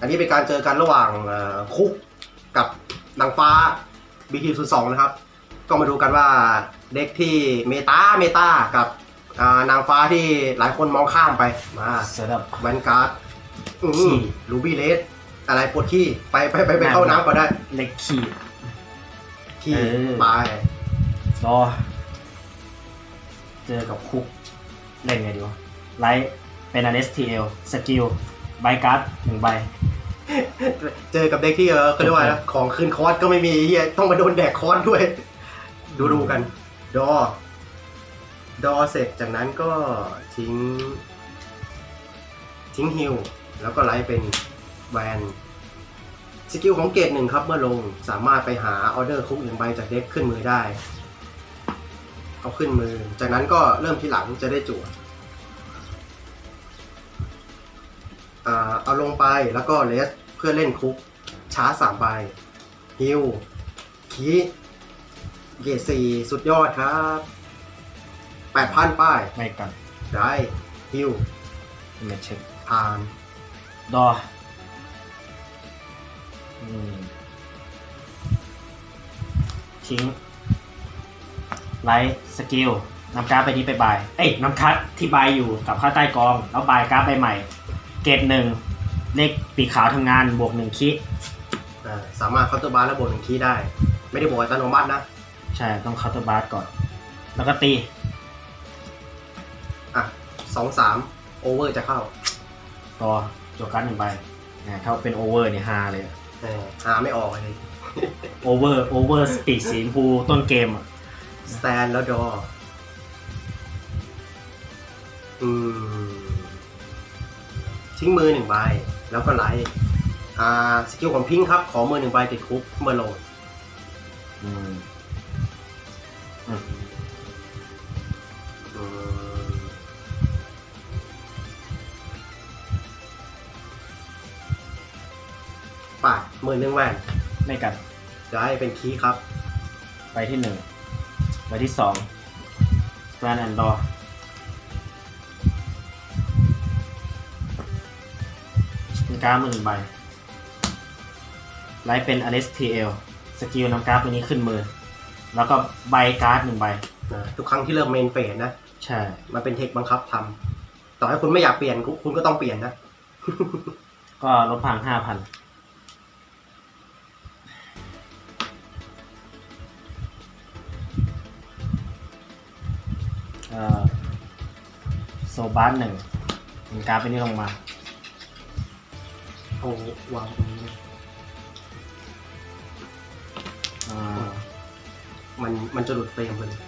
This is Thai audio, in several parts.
อันนี้เป็นการเจอกันระหว่างเอ่อคุกกับนางฟ้า BT 0 2นะครับ ก็มาดูกันว่าเด็กที่เมตาเมตากับอ่านางฟ้าที่หลายคนมองข้ามไปมาเสร็จแล้วแวนการ์ดขี้ลูบี้เลสอะไรปวดขี้ไปไปไปไปเข้าน้ำก็ได้ เล็กขีดขี้เออไปรอเจอกับคุกเล่นไงดีวะไลท์เป็นอัน STL สกิลใบการ์ดหนึ่งใบ เจอกับเด็กที่เออเขาเรียกว่าอะไรนะของคืนคอร์สก็ไม่มีเฮียต้องมาโดนแดกคอร์สด้วย ดูดูกัน ดอ ดอเสร็จจากนั้นก็ทิ้ง ทิ้งฮิลแล้วก็ไลฟ์เป็นแวนสกิลของเกรดหนึ่งครับเมื่อลงสามารถไปหาออเดอร์คุกหนึ่งใบจากเด็กขึ้นมือได้ เอาขึ้นมือ จากนั้นก็เริ่มทีหลังจะได้จั่วอ่าเอาลงไปแล้วก็เลสเพื่อเล่นคุกช้าสามใบฮิลคีเกรดสี่สุดยอดครับแปดพันป้าย ไม่กันได้ฮิลไม่เช็คผ่าน ดออืมทิ้งไลท์สกิลนำการ์ดไปนี้ไปบาย เอ้ยนำคัดที่บายอยู่กับข้างใต้กอง แล้วบายการ์ดไปใหม่ เกรดหนึ่ง เลขปีกขาวทำงานบวกหนึ่งคิอ่าสามารถเคาน์เตอร์บาร์และบวกหนึ่งคีย์ได้ ไม่ได้บอกอัตโนมัตินะ ใช่ต้องเคาน์เตอร์บาร์ก่อน แล้วก็ตี อะสองสามโอเวอร์จะเข้าต่อจวการ์ดหนึ่งใบอ่าถ้าเป็นโอเวอร์เนี่ยฮาเลยเออหาไม่ออกเลยโอเวอร์โอเวอร์สปีดสีชมพูต้นเกมอะสแตนแล้วดออืมทิ้งมือหนึ่งใบ แล้วก็ไลท์อ่าสกิลของพิงค์ครับ ขอมือหนึ่งใบติดคุกเมื่อโหลดอืมอืมอืมปาดมือหนึ่งแว่นไม่กันได้เป็นคีย์ครับใบที่หนึ่งใบที่สองสแตนแอนด์ดอ การ์ดมือหนึ่งใบไลท์เป็น LSTL สกิลนำการ์ดตัวนี้ขึ้นมือ แล้วก็ใบการ์ดหนึ่งใบ นะทุกครั้งที่เริ่มเมนเฟสนะ ใช่ มันเป็นเทคบังคับทำต่อให้คุณไม่อยากเปลี่ยนคุณคุณก็ต้องเปลี่ยนนะ ก็ลดพลังห้าพันเอ่อโซบาร์หนึ่งมีการ์ดเป็นนี้ลงมา เอาวางตรงนี้เลยอ่า มันมันจะหลุดเฟรมไปเลย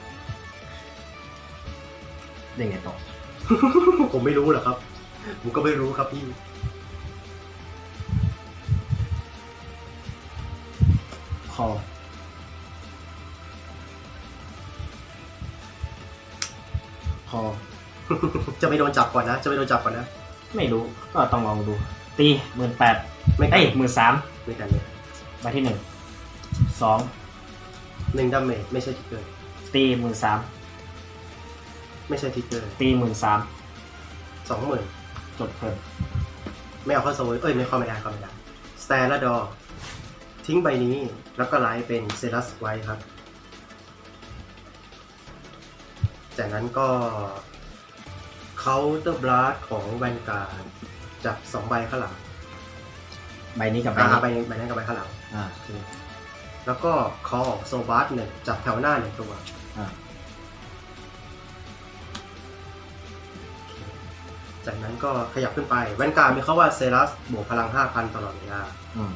ได้ไงต่อ ผมไม่รู้หรอกครับ ผมก็ไม่รู้ครับพี่ คอ คอ จะไม่โดนจับก่อนนะ จะไม่โดนจับก่อนนะ ไม่รู้ ก็ต้องลองดู ตีหมื่นแปดไม่กัเอ้นยหมื่นสามไม่กันเลยใบที่หนึ่งสองหนึ่งดาเมจไม่ใช่ทิกเกอร์ตีหมื่นสามไม่ใช่ทิกเกอร์ตีหมื่นสามสองหมื่นจบเพิ่มไม่เอาเข้าโซลเอ้ยไม่เข้าไม่ได้เข้าไม่ได้สแตนและดอทิ้งใบนี้แล้วก็ไลฟ์เป็นเซรัสไว้ครับ จากนั้นก็เคาน์เตอร์บลัสของแวนการ์ด จับสองใบข้างหลังใบนี้กับใบอ่านี้ใบใบนั้นกับใบข้างหลังอ่าโอเคแล้วก็คอโซบาร์หนึ่งจับแถวหน้าหนึ่งตัวอ่า จากนั้นก็ขยับขึ้นไปแวนการ์ดมีเขาว่าเซรัสบวกพลัง 5,000 ตลอดเวลา อืม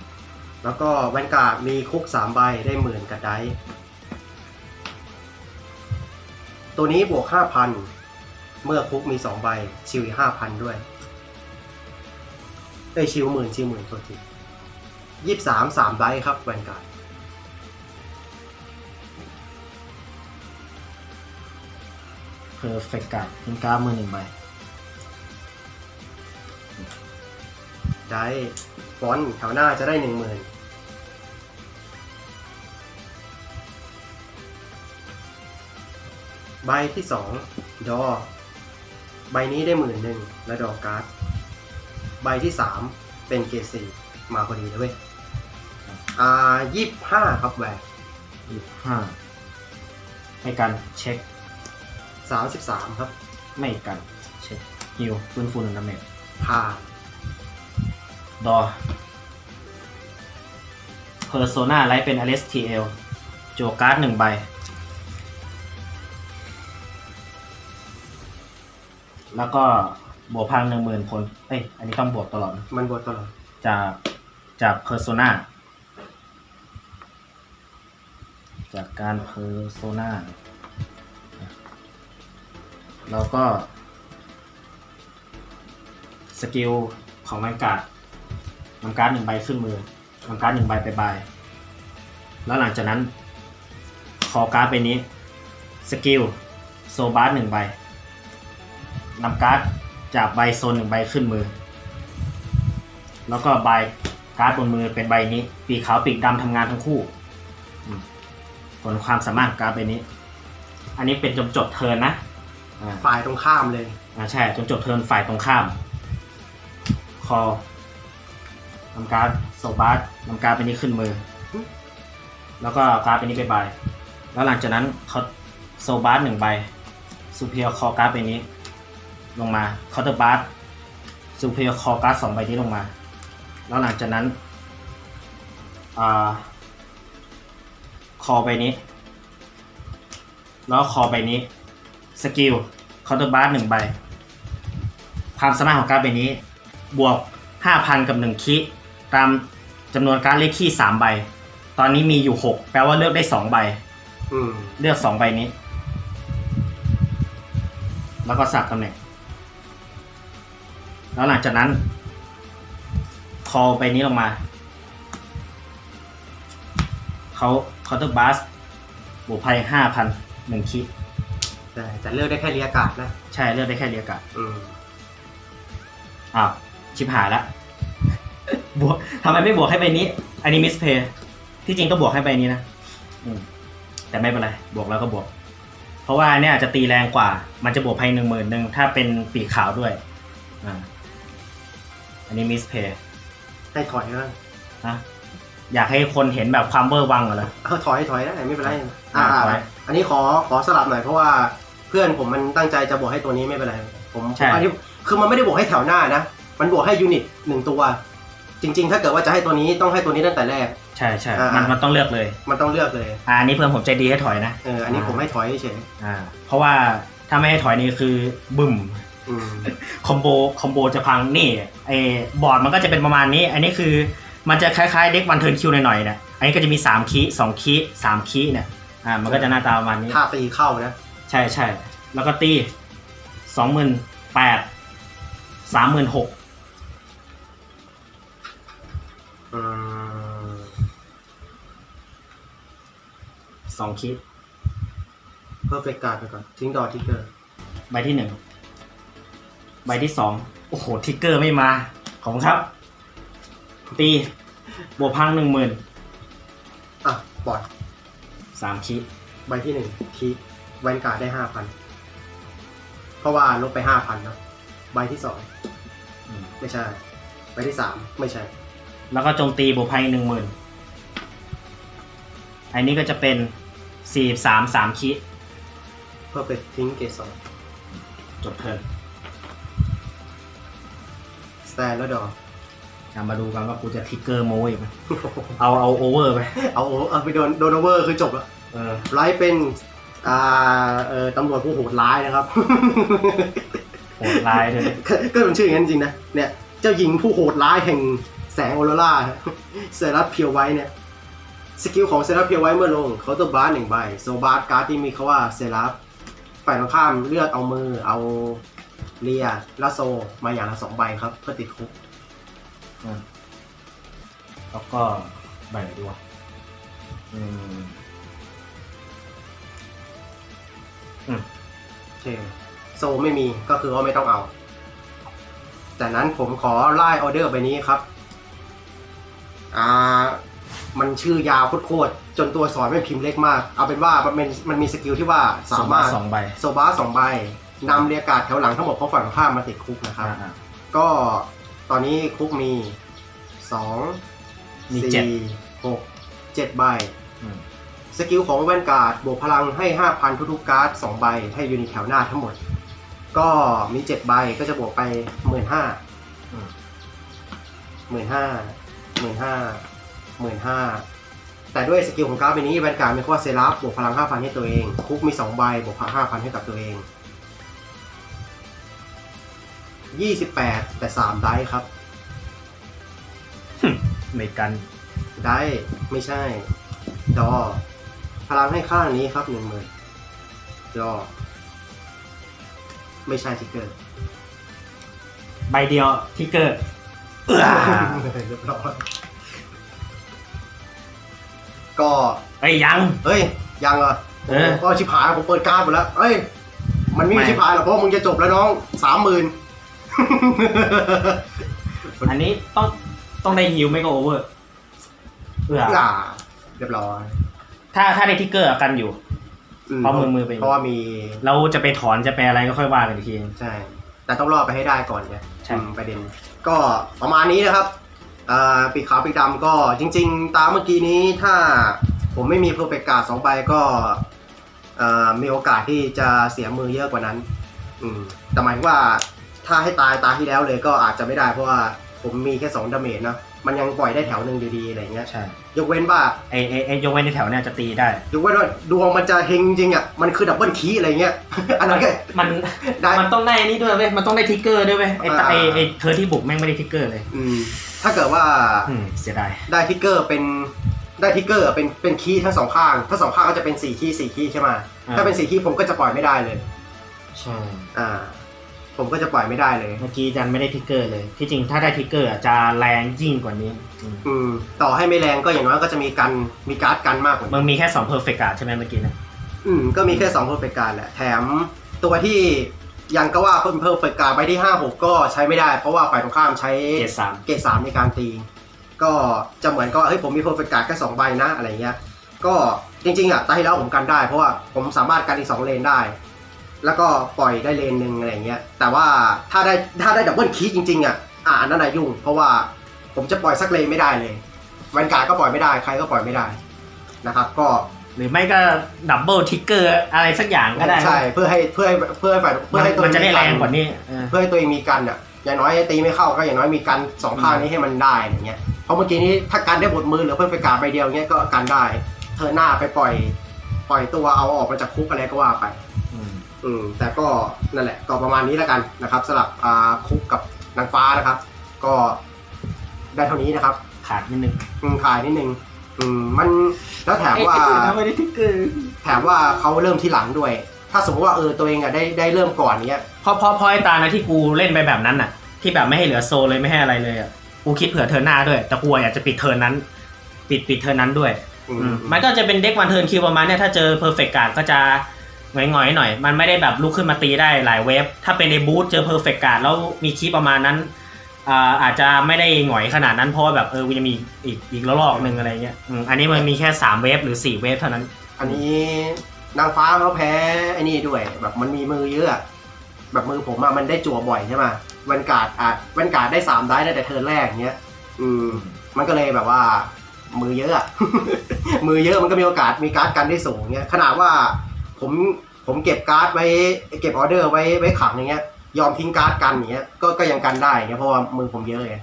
แล้วก็แวนการ์ดมีคุก3ใบได้หมื่นกับไดส์ตัวนี้บวก5,000เมื่อคุกมี2ใบชิวอีก5,000ด้วย เอ้ยชิวหมื่นชิวหมื่นตัวทียี่สามสามไดส์ครับแวนการ์ดเพอร์เฟกต์การ์ดเป็นการ์ดมือหนึ่งใบได้ฟอนต์แถวหน้าจะได้หนึ่งหมื่นใบที่สองดอ ใบนี้ได้หมื่นหนึ่งและดอการ์ด ใบที่สามเป็นเกรดสี่มาพอดีเลยเว้ย อ่ายี่ห้าครับแหวนยี่ห้าให้กันเช็คสามสิบสามครับ ไม่กันเช็คฮิวฟื้นฟูหนึ่งดาเมจผ่านดอเพอร์โซนาไลท์เป็น LSTL โจการ์ดหนึ่งใบ แล้วก็ บวกพลังหนึ่งหมื่นผลเอ้ยอันนี้ต้องบวกตลอดนะมันบวกตลอดจากจากเพอร์โซนาจากการเพอร์โซนาแล้วก็ สกิลของมันการ์ดนำการ์ดหนึ่งใบขึ้นมือนำการ์ดหนึ่งใบไปบายแล้วหลังจากนั้นคอการ์ดไปนี้ สกิลโซบาร์หนึ่งใบนำการ์ด จากใบโซนหนึ่งใบขึ้นมือ แล้วก็ใบการ์ดบนมือเป็นใบนี้ ปีกขาวปีกดำทำงานทั้งคู่อืมผลความสามารถของการ์ดใบนี้ อันนี้เป็นจนจบเทิร์นนะอ่าฝ่ายตรงข้ามเลย อ่าใช่จนจบเทิร์นฝ่ายตรงข้าม คอนำการ์ดโซบาร์นำการ์ดไปนี้ขึ้นมือ แล้วก็เอาการ์ดไปนี้ไปใบายแล้วหลังจากนั้นเขาโซบาร์หนึ่งใบซูเพียคอการ์ดไปนี้ ลงมาเคาน์เตอร์บาร์ซูเพียคอการ์ดสองใบนี้ลงมา แล้วหลังจากนั้นอ่าคอใบนี้ แล้วคอใบนี้ สกิลเคาน์เตอร์บาร์หนึ่งใบ ความสามารถของการ์ดใบนี้ บวก 5,000 กับ 1 คิตามจำนวนการ์ดเลขคี่3ใบ ตอนนี้มีอยู่ 6 แปลว่าเลือกได้ 2 ใบอืมเลือก 2 ใบนี้ แล้วก็สับตำแหน่ง แล้วหลังจากนั้น คอใบนี้ลงมา เขาเคาน์เตอร์บาสบวกภัย5,000 1คิแต่แต่เลือกได้แค่เรียกการ์ดนะ ใช่เลือกได้แค่เรียกะอืมอ้าวชิบหายละบวกทำไมไม่บวกให้ใบนี้ อันนี้มิสเพย์ที่จริงก็บวกให้ใบนี้นะอืมแต่ไม่เป็นไร บวกแล้วก็บวก เพราะว่าเนี่ยอาจจะตีแรงกว่า มันจะบวกภัยหนึ่งหมื่นหนึ่งถ้าเป็นปีกขาวด้วย อ่า อันนี้มิสเพย์ให้ถอยนะนะอยากให้คนเห็นแบบความเวอร์วังเหรอ เอาถอยถอยได้ไม่เป็นไรอ่าอ่าถอยอันนี้ขอขอสลับหน่อยเพราะว่าเพื่อนผมมันตั้งใจจะบวกให้ตัวนี้ไม่เป็นไร ผมใช่ อันนี้คือมันไม่ได้บวกให้แถวหน้านะ มันบวกให้ยูนิตหนึ่งตัว จริง ๆ ถ้าเกิดว่าจะให้ตัวนี้ต้องให้ตัวนี้ตั้งแต่แรก ใช่ใช่อ่ามั มันมันต้องเลือกเลย มันต้องเลือกเลยอ่าอันนี้เพื่อนผมใจดีให้ถอยนะ เอออันนี้ผมให้ถอยเฉย อ่า เพราะว่าถ้าไม่ให้ถอยนี่คือบึ้มอืม คอมโบคอมโบจะพังนี่ไอ้บอร์ดมันก็จะเป็นประมาณนี้ อันนี้คือมันจะคล้ายๆเด็กวันเทิร์นคิวหน่อยๆเนี่ยอันนี้ก็จะมี3คีสองคีสามคีเนี่ยอ่ามันก็จะหน้าตาประมาณนี้ถ้าตีเข้านะ ใช่ใช่แล้วก็ตีสองหมื่นแปดสามหมื่นหกอืมสองคีเพอร์เฟกต์การ์ดไปก่อนทิ้งดอทิกเกอร์ใบที่หนึ่ง ใบที่สองโอ้โหทิกเกอร์ไม่มา ขอบคุณครับ ตีบวกพังหนึ่งหมื่นอะปล่อยสามคีใบที่หนึ่งคีแวนการ์ดได้ห้าพันเพราะว่าลบไปห้าพันเนาะใบที่สองอืมไม่ใช่ ใบที่สามไม่ใช่ แล้วก็โจมตีบวกภัยหนึ่งหมื่นอันนี้ก็จะเป็นสี่สามสามคิเพอร์เฟกทิ้งเกรดสองจบเทิร์นส แตนแล้วดออะมาดูกันว่ากูจะทิกเกอร์โมอีกไหมเอาเอาโอเวอร์ไปเอาเอาไปโดนโดนโอเวอร์คือจบแล้วเออไลฟ์เป็นอ่าเออตำรวจผู้โหดร้ายนะครับ โหดร้ายเลยก็ก็เป็นชื่ออย่างนั้นจริงนะเนี่ยเจ้าหญิงผู้โหดร้ายแห่งแสงออโรราเซรัสเพียวไว้เนี่ยสกิลของเซรัสเพียวไว้เมื่อลงเขาตัวบาร์หนึ่งใบโซบาร์การ์ดที่มีคาว่าเซรัสฝ่ายตรงข้ามเลือกเอามือเอา เลียและโซมาอย่างละสองใบครับ เพื่อติดคุกอืมแล้วก็ใบไหนดีวะอืมโอเคโซไม่มีก็คือว่าไม่ต้องเอา จากนั้นผมขอไล่ออเดอร์ไปนี้ครับ อ่า มันชื่อยาวโคตรๆจนตัวสอนเป็นพิมพ์เล็กมาก เอาเป็นว่ามันเป็นมันมีสกิลที่ว่าสามารถ สองใบ โซบาสองใบ นำเรียกการ์ดแถวหลังทั้งหมดของฝั่งตรงข้ามมาติดคุกนะครับอ่าอ่า ก็ตอนนี้คุกมีสองมีเจ็ด สี่หกเจ็ดใบอืมสกิลของแวนการ์ดบวกพลังให้ห้าพันทุกๆการ์ดสองใบให้ยูนิตแถวหน้าทั้งหมด ก็มีเจ็ดใบก็จะบวกไปหมื่นห้าอืมหมื่นห้าหมื่นห้าหมื่นห้าแต่ด้วยสกิลของการ์ดใบนี้แวนการ์ดมีข้อเซรับบวกพลังห้าพันให้ตัวเอง คุกมีสองใบบวกพลังห้าพันให้กับตัวเอง ยี่สิบแปดแต่สามได้ครับเมกันได้ไม่ใช่ ดอ พลังให้ข้างนี้ครับหนึ่งหมื่นดอ ไม่ใช่ทิกเกอร์ใบเดียวทิกเกอร์เอื้อเรียบร้อยก็ไอ้ยยัง เฮ้ย ยังเหรอเออ ก็ชิบหายผมเปิดการ์ดหมดแล้วเอ้ย มันไม่มีไม่ชิบหายหรอกเพราะมึงจะจบแล้วน้องสามหมื่น อันนี้ต้องต้องได้ฮิวไม่ก็โอเวอร์เอื้ออ่าเรียบร้อยถ้าถ้าได้ทิกเกอร์อะกันอยู่ เพราะมือมือเป็น เพราะว่ามี เราจะไปถอนจะไปอะไรก็ค่อยว่ากันอีกที ใช่ แต่ต้องรอดไปให้ได้ก่อนเนี่ยใช่ อืมประเด็น ก็ประมาณนี้นะครับอ่าปีกขาวปีกดำก็จริง ๆ ตามเมื่อกี้นี้ถ้าผมไม่มีเพอร์เฟกต์การ์ดสองใบก็อ่ามีโอกาสที่จะเสียมือเยอะกว่านั้น อืมแต่หมายถึงว่า ถ้าให้ตายตาที่แล้วเลยก็อาจจะไม่ได้เพราะว่าผมมีแค่สองดาเมจนะมันยังปล่อยได้แถวหนึ่งอยู่ดีอะไรเงี้ยใช่ยกเว้นว่าไอ้ไอ้ไอ้ยกเว้นในแถวเนี่ยจะตีได้ยกเว้นว่าดวงมันจะเฮงจริงอะมันคือดับเบิลคีย์อะไรเงี้ยอันนั้นก็มันได้มันต้องได้อันนี้ด้วยเว้ยมันต้องได้ทิกเกอร์ด้วยเว้ยไอ้ตะอ่าไอ้ไอ้เธอที่บุกแม่งไม่ได้ทิกเกอร์เลยอืมถ้าเกิดว่าอืมเสียดายได้ทิกเกอร์เป็นได้ทิกเกอร์เป็นเป็นคีย์ทั้งสองข้างทั้งสองข้างก็จะเป็นสี่คีย์สี่คีย์ใช่ไหมถ้าเป็นสี่คีย์ผมก็จะปล่อยไม่ได้เลยใช่อ่า ผมก็จะปล่อยไม่ได้เลย เมื่อกี้ดันไม่ได้ทิกเกอร์เลย ที่จริงถ้าได้ทิกเกอร์อะจะแรงยิ่งกว่านี้อืมอืมต่อให้ไม่แรงก็อย่างน้อยก็จะมีกันมีการ์ดกันมากกว่ามึนี้งมีแค่สองเพอร์เฟกต์ใช่ไหมเมื่อกี้เนะ อืมก็มีแค่สองเพอร์เฟกการ์ดแหละ แถมตัวที่ยังก็ว่าเพิ่มเพอร์เฟกการ์ดไปที่ห้าหกก็ใช้ไม่ได้ เพราะว่าฝ่ายตรงข้ามใช้เกรดสามเกรดสามในการตี ก็จะเหมือนก็เฮ้ยผมมีเพอร์เฟกการ์ดแค่สองใบนะอะไรเงี้ย ก็จริงๆอะตาที่แล้วผมกันได้เพราะว่าผมสามารถกันอีกสองเลนได้ แล้วก็ปล่อยได้เลนหนึ่งอะไรเงี้ย แต่ว่าถ้าได้ถ้าได้ดับเบิลคีย์จริงๆอะอ่าอันนั้นน่ะยุ่ง เพราะว่าผมจะปล่อยสักเลนไม่ได้เลยแวนการ์ดก็ปล่อยไม่ได้ใครก็ปล่อยไม่ได้นะครับก็หรือไม่ก็ดับเบิลทิกเกอร์อะไรสักอย่างก็ได้ใช่เพื่อให้เพื่อให้เพื่อให้ฝ่ายเพื่อให้ตัวมันจะได้เอแรงกว่านี้เออเพื่อให้ตัวเองมีกันอะอย่างน้อยตีไม่เข้าก็อย่างน้อยมีกันสองข้างนี้ให้มันได้อย่างเงี้ยเพราะเมื่อกี้นี้ถ้ากันได้บทมือเหลือเพื่อนไฟการ์ดใบเดียวเงี้ยก็กันได้เธอหน้าไปปล่อย ปล่อยตัวเอาออกมาจากคุกอะไรก็ว่าไป อืมอืมแต่ก็นั่นแหละก็ประมาณนี้แล้วกันนะครับสำหรับอ่าคุกกับนางฟ้านะครับ ก็ได้เท่านี้นะครับขาดนิดนึงอืมขายนิดนึงอืมมันแล้วแถมว่าไม่ได้ทิกเกอร์แถมว่าเขาเริ่มที่หลังด้วย ถ้าสมมติว่าเออตัวเองอะได้ได้เริ่มก่อนเนี้ยเพราะเพราะเพราะไอ้ตานะที่กูเล่นไปแบบนั้นน่ะ ที่แบบไม่ให้เหลือโซลเลยไม่ให้อะไรเลยอะกูคิดเผื่อเทิร์นหน้าด้วย แต่กูอยากจะปิดเทิร์นนั้น ปิดปิดเทิร์นนั้นด้วยอือืมมมันก็จะเป็นเด็กวันเทิร์นคิวประมาณเนี้ยถ้าเจอเพอร์เฟกต์การ์ดก็จะ หงอยๆหน่อย มันไม่ได้แบบลุกขึ้นมาตีได้หลายเวฟ ถ้าเป็นในบูธเจอเพอร์เฟกต์การ์ดแล้วมีคีย์ประมาณนั้นอ่าอาจจะไม่ได้หงอยขนาดนั้นเพราะว่าแบบเออกูจะมีอีกอีกระลอกหนึ่งอะไรเงี้ยอืมอันนี้มันมีแค่สามเวฟหรือสี่เวฟเท่านั้น อันนี้นางฟ้าเขาแพ้ไอ้นี่ด้วย แบบมันมีมือเยอะอะแบบมือผมอะมันได้จั่วบ่อยใช่ไหมแวนการ์ดอะแวนการ์ดได้สามได้ได้แต่เทิร์นแรกเนี้ย อืม มันก็เลยแบบว่า มือเยอะอะ มือเยอะมันก็มีโอกาสมีการ์ดกันได้สูงเนี้ยขนาดว่าผม ผมเก็บการ์ดไว้เก็บออเดอร์ไว้ไว้ขังอย่างเงี้ย ยอมทิ้งการ์ดกันอย่างเงี้ยก็ก็ยังกันได้เงี้ยเพราะว่ามือผมเยอะไง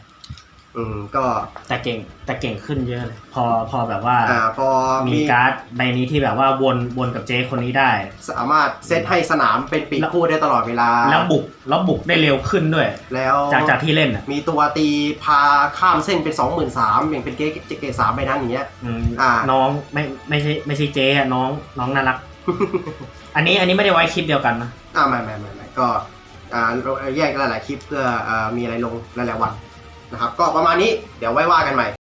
อืมก็แต่เก่งแต่เก่งขึ้นเยอะเลยพอพอแบบว่าอ่าพอมีการ์ดใบนี้ที่แบบว่าวนวนกับเจคนนี้ได้ สามารถเซตให้สนามเป็นปีกคู่ได้ตลอดเวลา แล้วบุกแล้วบุกได้เร็วขึ้นด้วย แล้วจากจากที่เล่นอะมีตัวตีพาข้ามเส้นเป็นสองหมื่นสามอย่างเป็นเกเกสามไปนั้นอย่างเงี้ยอืมอ่าน้องไม่ไม่ใช่ไม่ใช่เจ๊อะน้องน้องน่ารัก อันนี้อันนี้ไม่ได้ไว้คลิปเดียวกันนะอ่าไม่ไม่ไม่ไม่ก็อ่าเราแยกหลายๆคลิปเพื่ออ่ามีอะไรลงหลายๆวันนะครับ ก็ประมาณนี้เดี๋ยวไว้ว่ากันใหม่